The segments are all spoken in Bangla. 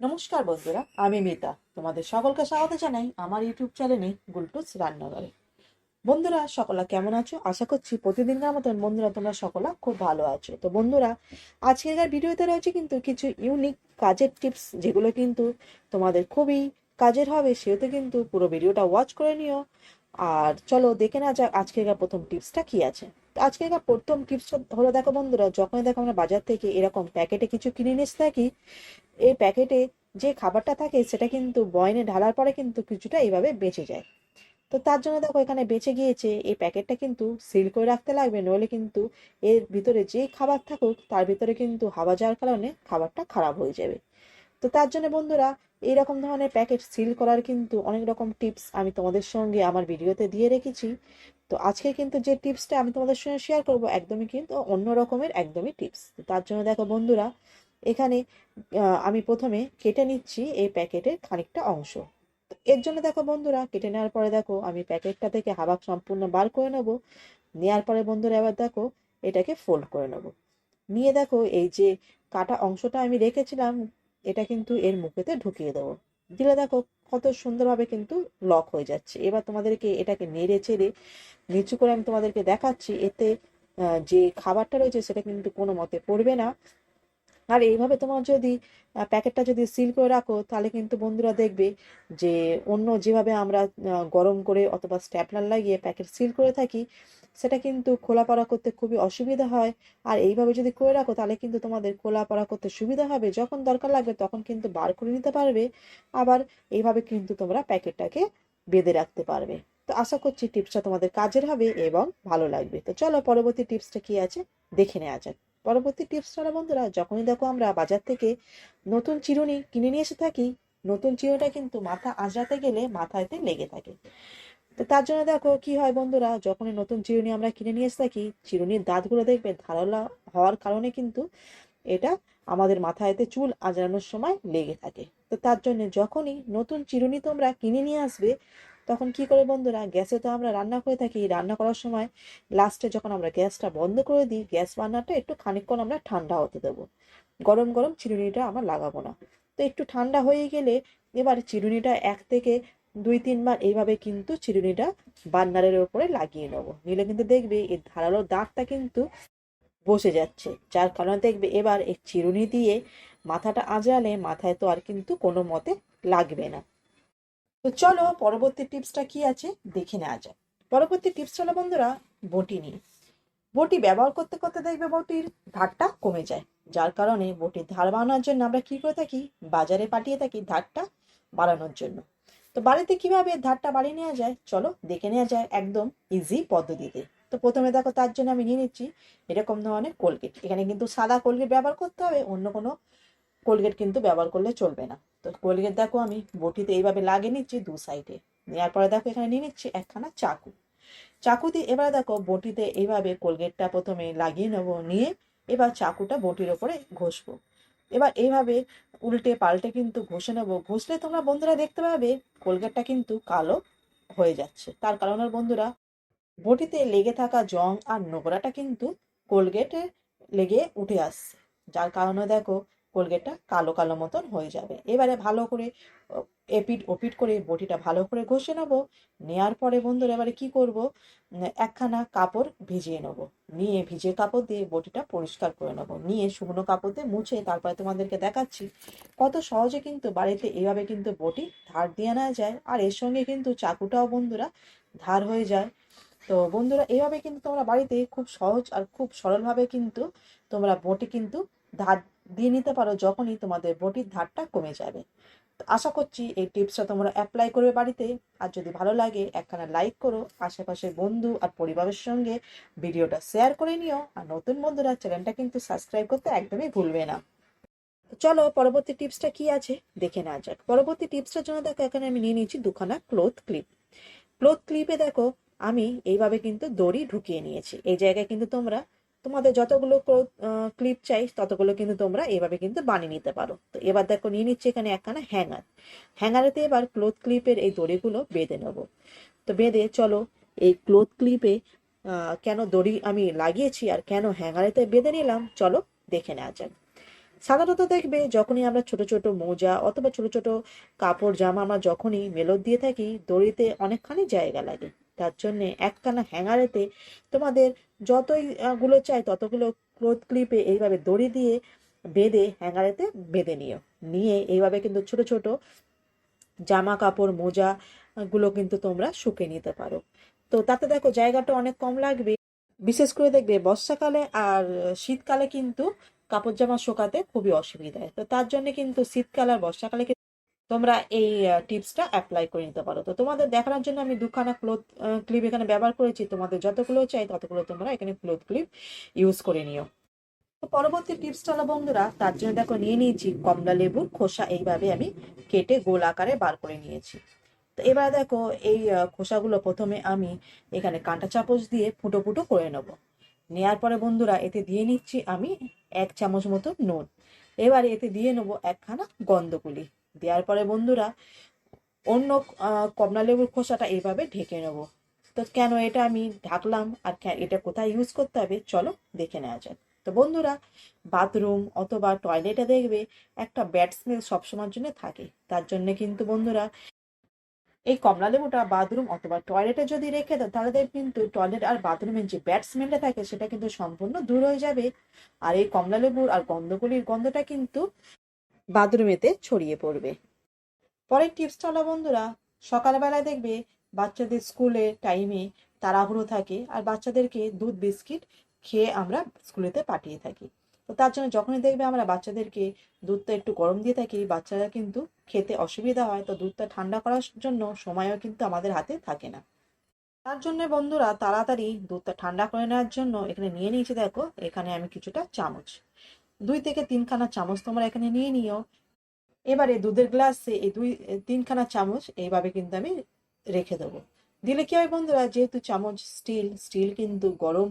নমস্কার বন্ধুরা, আমি মিতা। তোমাদের সকলকে স্বাগত জানাই আমার ইউটিউব চ্যানেলে গুলটুস রান্নাঘরে। বন্ধুরা, সকলা কেমন আছো? আশা করছি প্রতিদিনকার মতন বন্ধুরা তোমরা সকলা খুব ভালো আছো। তো বন্ধুরা, আজকের ভিডিওতে রয়েছে কিন্তু কিছু ইউনিক কাজের টিপস যেগুলো কিন্তু তোমাদের খুবই কাজের হবে, সেহেতু কিন্তু পুরো ভিডিওটা ওয়াচ করে নিও। আর চলো দেখে না যাক আজকের প্রথম টিপসটা কি আছে। তো আজকের প্রথম টিপসটা হলো দেখো বন্ধুরা, যখনই দেখো আমরা বাজার থেকে এরকম প্যাকেটে কিছু কিনে নিয়ে এসে থাকি, এই প্যাকেটে যে খাবারটা থাকে সেটা কিন্তু বয়নে ঢালার পরে কিন্তু কিছুটা এইভাবে বেঁচে যায়। তো তার জন্য দেখো এখানে বেঁচে গিয়েছে, এই প্যাকেটটা কিন্তু সিল করে রাখতে লাগবে, নইলে কিন্তু এর ভিতরে যে খাবার থাকুক তার ভিতরে কিন্তু হাওয়া যাওয়ার কারণে খাবারটা খারাপ হয়ে যাবে। তো তার জন্য বন্ধুরা এইরকম ধরনের প্যাকেট সিল করার কিন্তু অনেক রকম টিপস আমি তোমাদের সঙ্গে আমার ভিডিওতে দিয়ে রেখেছি। তো আজকে কিন্তু যে টিপসটা আমি তোমাদের সঙ্গে শেয়ার করব একদমই কিন্তু অন্য রকমের একদমই টিপস। তার জন্য দেখো বন্ধুরা, এখানে আমি প্রথমে কেটে নিচ্ছি এই প্যাকেটের খানিকটা অংশ। এর জন্য দেখো বন্ধুরা, কেটে নেওয়ার পরে দেখো আমি প্যাকেটটা থেকে হাওয়া সম্পূর্ণ বার করে নেব। নেওয়ার পরে বন্ধুরা এবার দেখো এটাকে ফোল্ড করে নেব। নিয়ে দেখো এই যে কাটা অংশটা আমি রেখেছিলাম এটা কিন্তু এর মুখেতে ঢুকিয়ে দেবো। দিলে দেখো কত সুন্দরভাবে কিন্তু লক হয়ে যাচ্ছে। এবার তোমাদেরকে এটাকে নেড়ে চেড়ে নিচু করে আমি তোমাদেরকে দেখাচ্ছি। এতে যে খাবারটা রয়েছে সেটা কিন্তু কোনো মতে পড়বে না। আর এইভাবে তোমার যদি প্যাকেটটা যদি সিল করে রাখো, তাহলে কিন্তু বন্ধুরা দেখবে যে অন্য যেভাবে আমরা গরম করে অথবা স্ট্যাপলার লাগিয়ে প্যাকেট সিল করে থাকি সেটা কিন্তু খোলা পড়া করতে খুবই অসুবিধা হয়। আর এইভাবে যদি করে রাখো, তাহলে কিন্তু তোমাদের খোলা পড়া করতে সুবিধা হবে। যখন দরকার লাগবে তখন কিন্তু বার করে নিতে পারবে। আবার এইভাবে কিন্তু তোমরা প্যাকেটটাকে বেঁধে রাখতে পারবে। তো আশা করছি টিপসটা তোমাদের কাজের হবে এবং ভালো লাগবে। তো চলো পরবর্তী টিপসটা কি আছে দেখে নেওয়া যাক। পরবর্তী টিপসটা বন্ধুরা, যখনই দেখো আমরা বাজার থেকে নতুন চিরুনি কিনে নিয়ে এসে থাকি, নতুন চিরুনিটা কিন্তু মাথা আঁচড়াতে গেলে মাথাতে লেগে থাকে। তো তার জন্য দেখো কি হয় বন্ধুরা, যখনই নতুন চিরুনি আমরা কিনে নিয়ে এসে থাকি, চিরুনির দাঁতগুলো দেখবে ধারালা হওয়ার কারণে কিন্তু এটা আমাদের মাথায়তে চুল আঁচড়ানোর সময় লেগে থাকে। তো তার জন্য যখনই নতুন চিরুনি তোমরা কিনে নিয়ে আসবে, তখন কি করে বন্ধুরা, গ্যাসে তো আমরা রান্না করে থাকি, রান্না করার সময় লাস্টে যখন আমরা গ্যাসটা বন্ধ করে দিই, গ্যাস বার্নারটা একটু খানিকক্ষণ আমরা ঠান্ডা হতে দেবো। গরম গরম চিরুনিটা আমরা লাগাবো না। তো একটু ঠান্ডা হয়ে গেলে এবার চিরুনিটা এক থেকে দুই তিনবার এইভাবে কিন্তু চিরুনিটা বার্নারের ওপরে লাগিয়ে নেব। নিলে কিন্তু দেখবে এর ধারালো দাগটা কিন্তু বসে যাচ্ছে। যার কারণে দেখবে এবার এই চিরুনি দিয়ে মাথাটা আঁচড়ালে মাথায় তো আর কিন্তু কোনো মতে লাগবে না। তো চলো পরবর্তী টিপসটা কি আছে দেখে নেওয়া যাক। পরবর্তী টিপস হলো বন্ধুরা, বটি নিয়ে বটি ব্যবহার করতে করতে দেখবে বটির ধারটা কমে যায়। যার কারণে বটির ধার বানানোর জন্য আমরা কি করে থাকি? বাজারে পাঠিয়ে থাকি ধারটা বাড়ানোর জন্য। তো বাড়িতে কীভাবে ধারটা বাড়িয়ে নেওয়া যায়? চলো দেখে নেওয়া যায় একদম ইজি পদ্ধতিতে। তো প্রথমে দেখো তার জন্য আমি নিয়ে নিচ্ছি এরকম ধরনের কোলগেট। এখানে কিন্তু সাদা কোলগেট ব্যবহার করতে হবে, অন্য কোনো কোলগেট কিন্তু ব্যবহার করলে চলবে না। তো কোলগেট দেখো আমি বটিতে এইভাবে লাগিয়ে নিচ্ছি দু সাইডে নেওয়ার পরে দেখো এখানে নিয়ে নিচ্ছি একখানা চাকু। চাকু দিয়ে এবার দেখো বটিতে এইভাবে কোলগেটটা প্রথমে লাগিয়ে নেব, নিয়ে এবার চাকুটা বটির ওপরে ঘষবো। এবার এইভাবে উল্টে পাল্টে কিন্তু ঘষে নেব। ঘষলে তোমরা বন্ধুরা দেখতে পাবে, কোলগেটটা কিন্তু কালো হয়ে যাচ্ছে। তার কারণে বন্ধুরা, বটিতে লেগে থাকা জং আর নোংরাটা কিন্তু কোলগেটে লেগে উঠে আসছে। যার কারণে দেখো কোলগেটটা কালো কালো মতন হয়ে যাবে। এবারে ভালো করে এপিট ওপিট করে বটিটা ভালো করে ঘষে নেব। নেওয়ার পরে বন্ধুরা এবারে কি করব? একখানা কাপড় ভিজিয়ে নেব। নিয়ে ভিজে কাপড় দিয়ে বটিটা পরিষ্কার করে নেব। নিয়ে শুকনো কাপড় দিয়ে মুছে তারপরে তোমাদেরকে দেখাচ্ছি। কত সহজে কিন্তু বাড়িতে এইভাবে কিন্তু বটি ধার দিয়ে নেওয়া যায়। আর এর সঙ্গে কিন্তু চাকুটাও বন্ধুরা ধার হয়ে যায়। তো বন্ধুরা এইভাবে কিন্তু তোমরা বাড়িতে খুব সহজ আর খুব সরলভাবে কিন্তু তোমরা বটি কিন্তু ধার দিয়ে নিতে পারো যখনই তোমাদের বটির ধারটা কমে যাবে। আশা করছি এই টিপসটা তোমরা অ্যাপ্লাই করবে বাড়িতে। আর যদি ভালো লাগে, একখানা লাইক করো। আশেপাশের বন্ধু আর পরিবারের সঙ্গে ভিডিওটা শেয়ার করে নিও। আর নতুন বন্ধুরা চ্যানেলটা কিন্তু সাবস্ক্রাইব করতে একদমই ভুলবে না। চলো, পরবর্তী টিপসটা কি আছে? দেখে নেওয়া যাক। পরবর্তী টিপসটার জন্য দেখো, এখানে আমি নিয়ে নিয়েছি দুখানা ক্লোথ ক্লিপ ক্লোথ ক্লিপে দেখো, আমি এইভাবে কিন্তু দড়ি ঢুকিয়ে নিয়েছি। এই জায়গায় কিন্তু তোমরা তোমাদের যতগুলো ক্লিপ চাই, ততগুলো কিন্তু তোমরা এভাবে কিন্তু বানিয়ে নিতে পারো। তো এবার দেখো, নিয়ে নিচ্ছি এখানে একখানা হ্যাঙ্গার হ্যাঙ্গারেতে এবার ক্লোথ ক্লিপের এই দড়িগুলো বেঁধে নেব। তো বেঁধে চলো, এই ক্লোথ ক্লিপে কেন দড়ি আমি লাগিয়েছি আর কেন হ্যাঙ্গারেতে বেঁধে নিলাম, চলো দেখে নেওয়া যাক। সাধারণত দেখবে যখনই আমরা ছোট ছোট মোজা অথবা ছোট ছোট কাপড় জামা আমরা যখনই মেলত দিয়ে থাকি, দড়িতে অনেকখানি জায়গা লাগে। তার জন্যে একখানা হ্যাঙ্গারেতে তোমাদের যতই গুলো চাই ততগুলো ক্লোথ ক্লিপে এইভাবে দড়ি দিয়ে বেঁধে হ্যাঙ্গারেতে বেঁধে নিও। নিয়ে এইভাবে কিন্তু ছোট ছোট জামা কাপড়, মোজা গুলো কিন্তু তোমরা শুকে নিতে পারো। তো তাতে দেখো জায়গাটা অনেক কম লাগবে। বিশেষ করে দেখবে বর্ষাকালে আর শীতকালে কিন্তু কাপড় জামা শুকাতে খুবই অসুবিধা হয় তো তার জন্য কিন্তু শীতকাল আর বর্ষাকালে তোমরা এই টিপসটা অ্যাপ্লাই করে নিতে পারো। তো তোমাদের দেখানোর জন্য আমি দুখানা ক্লোথ ক্লিপ এখানে ব্যবহার করেছি। তোমাদের যতগুলো চাই ততগুলো তোমরা এখানে ক্লোথ ক্লিপ ইউজ করে নিও। তো পরবর্তী টিপসটা হলো, বন্ধুরা, তার জন্য দেখো, নিয়ে নিয়েছি কমলা লেবুর খোসা, এইভাবে আমি কেটে গোল আকারে বার করে নিয়েছি। তো এবার দেখো, এই খোসাগুলো প্রথমে আমি এখানে কাঁটা চামচ দিয়ে ফুটো ফুটো করে নেব। নেয়ার পরে, বন্ধুরা, এতে দিয়ে নিচ্ছি আমি এক চামচ মতো নুন। এবারে এতে দিয়ে নেব একখানা গন্ধকুলি দেওয়ার পরে বন্ধুরা, অন্য কমলা লেবুর খোসাটা এইভাবে ঢেকে নেব। তো কেন এটা আমি ঢাকলাম আর এটা কোথায় ইউজ করতে হবে চলো দেখে নেওয়া যাক। তো বন্ধুরা বাথরুম অথবা টয়লেটে দেখবে একটা ব্যাড স্মেল সবসময়ের জন্য থাকে। তার জন্য কিন্তু বন্ধুরা, এই কমলা লেবুটা বাথরুম অথবা টয়লেটে যদি রেখে দাও, তাহলে কিন্তু টয়লেট আর বাথরুমের যে ব্যাড স্মেলটা থাকে, সেটা কিন্তু সম্পূর্ণ দূর হয়ে যাবে। আর এই কমলা লেবুর আর গন্ধগুলির গন্ধটা কিন্তু বাথরুমেতে ছড়িয়ে পড়বে। পরের টিপসটা হলো, বন্ধুরা, সকালবেলায় দেখবে বাচ্চাদের স্কুলে টাইমে তাড়াহুড়ো থাকে আর বাচ্চাদেরকে দুধ বিস্কিট খেয়ে আমরা স্কুলেতে পাঠিয়ে থাকি। তো তার জন্য যখনই দেখবে আমরা বাচ্চাদেরকে দুধটা একটু গরম দিয়ে থাকি, বাচ্চারা কিন্তু খেতে অসুবিধা হয়, তো দুধটা ঠান্ডা করার জন্য সময়ও কিন্তু আমাদের হাতে থাকে না। তার জন্য, বন্ধুরা, তাড়াতাড়ি দুধটা ঠান্ডা করে নেওয়ার জন্য এখানে নিয়ে নিয়েছি, দেখো, এখানে আমি কিছুটা চামচ। দুই থেকে তিনখানা চামচ তোমরা এখানে নিয়ে নিও। এবারে দুধের গ্লাসে এই দুই তিনখানা চামচ এইভাবে কিন্তু আমি রেখে দেবো। দিলে কি হয় বন্ধুরা, যেহেতু চামচ স্টিল স্টিল কিন্তু গরম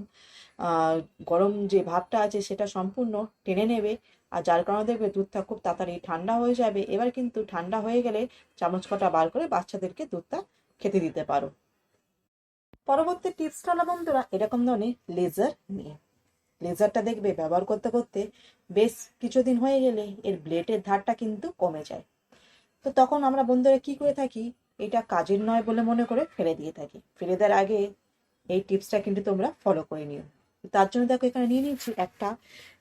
গরম যে ভাবটা আছে সেটা সম্পূর্ণ টেনে নেবে। আর যার কারণে দেখবে দুধটা খুব তাড়াতাড়ি ঠান্ডা হয়ে যাবে। এবার কিন্তু ঠান্ডা হয়ে গেলে চামচ কটা বার করে বাচ্চাদেরকে দুধটা খেতে দিতে পারো। পরবর্তী টিপসটা হলো বন্ধুরা, এরকম ধরনের লেজার নিয়ে। লেজারটা দেখবে ব্যবহার করতে করতে বেশ কিছুদিন হয়ে গেলে এর ব্লেডের ধারটা কিন্তু কমে যায়। তো তখন আমরা বন্ধুরা কি করে থাকি, এটা কাজের নয় বলে মনে করে ফেলে দিয়ে থাকি। ফেলে দেওয়ার আগে এই টিপসটা কিন্তু তোমরা ফলো করে নিও। তার জন্য দেখো এখানে নিয়ে নিচ্ছি একটা,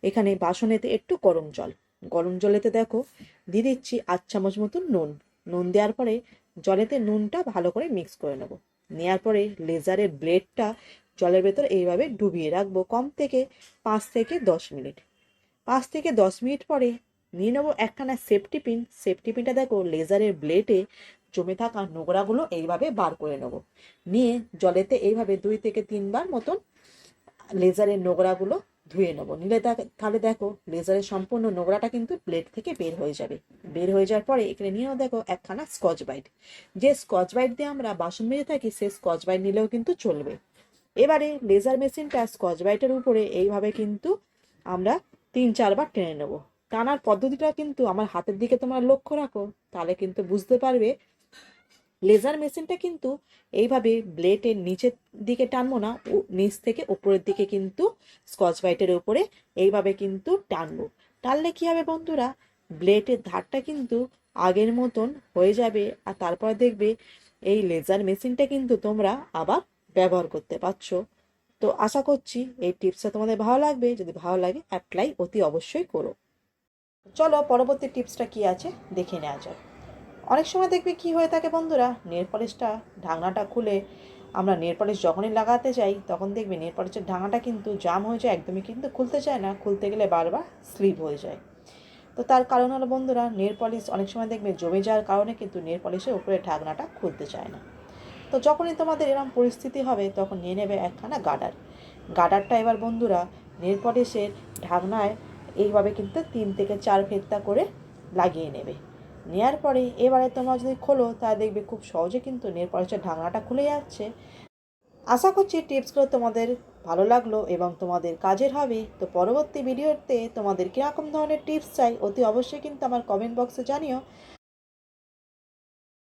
এখানে বাসনেতে একটু গরম জল। গরম জলেতে দেখো দিয়ে দিচ্ছি আট চামচ মতন নুন। নুন দেওয়ার পরে জলেতে নুনটা ভালো করে মিক্স করে নেব। নেওয়ার পরে লেজারের ব্লেডটা জলের ভেতর এইভাবে ডুবিয়ে রাখব কম থেকে পাঁচ থেকে দশ মিনিট। পাঁচ থেকে দশ মিনিট পরে নিয়ে নেব একখানা সেফটি পিন সেফটি পিনটা দেখো লেজারের ব্লেডে জমে থাকা নোংরাগুলো এইভাবে বার করে নেব। নিয়ে জলেতে এইভাবে দুই থেকে তিনবার মতন লেজারের নোংরাগুলো ধুয়ে নেব। নিলে তাহলে দেখো লেজারের সম্পূর্ণ নোংরাটা কিন্তু প্লেট থেকে বের হয়ে যাবে। বের হয়ে যাওয়ার পরে এখানে নিয়েও দেখো একখানা স্কচ বাইট যে স্কচ বাইট দিয়ে আমরা বাসন মেজে থাকি, সে স্কচ বাইট নিলেও কিন্তু চলবে। এবারে লেজার মেশিনটা স্কচ বাইটের উপরে এইভাবে কিন্তু আমরা তিন চারবার টেনে নেব। টানার পদ্ধতিটা কিন্তু আমার হাতের দিকে তোমরা লক্ষ্য রাখো, তাহলে কিন্তু বুঝতে পারবে। লেজার মেশিনটা কিন্তু এইভাবে ব্লেডের নিচের দিকে টানবো না নিচ থেকে উপরের দিকে কিন্তু স্কচ বাইটের উপরে এইভাবে কিন্তু টানবো। টানলে কি হবে বন্ধুরা? ব্লেডের ধারটা কিন্তু আগের মতন হয়ে যাবে, আর তারপর দেখবে এই লেজার মেশিনটা কিন্তু তোমরা আবার ব্যবহার করতে পারছ। তো আশা করছি এই টিপসটা তোমাদের ভালো লাগবে। যদি ভালো লাগে অ্যাপ্লাই অতি অবশ্যই করো। চলো, পরবর্তী টিপসটা কি আছে? দেখে নেওয়া যাক। অনেক সময় দেখবে কি হয়ে থাকে বন্ধুরা? নেল পলিশটা, ঢাকনাটা খুলে আমরা নেল পলিশ যখনই লাগাতে যাই, তখন দেখবে নেল পলিশের ঢাকনাটা কিন্তু জাম হয়ে যায়, একদমই কিন্তু খুলতে চায় না। খুলতে গেলে বারবার স্লিপ হয়ে যায়। তো তার কারণ হলো বন্ধুরা, নেল পলিশ অনেক সময় দেখবে জমে যাওয়ার কারণে কিন্তু নেল পলিশের উপরে ঢাকনাটা খুলতে চায় না। তো যখনই তোমাদের এরকম পরিস্থিতি হবে, তখন নিয়ে নেবে একখানা গার্ডার গাডারটা এবার বন্ধুরা নেল ঢাকনায় এইভাবে কিন্তু তিন থেকে চার ফেরতা করে লাগিয়ে নেবে। নেওয়ার পরে এবারে তোমরা যদি খোলো, তাহলে দেখবে খুব সহজে কিন্তু নেল ঢাকনাটা খুলে যাচ্ছে। আশা করছি টিপসগুলো তোমাদের ভালো লাগল এবং তোমাদের কাজের হবে। তো পরবর্তী ভিডিওতে তোমাদের কীরকম ধরনের টিপস চাই, অতি অবশ্যই কিন্তু আমার কমেন্ট বক্সে জানিও।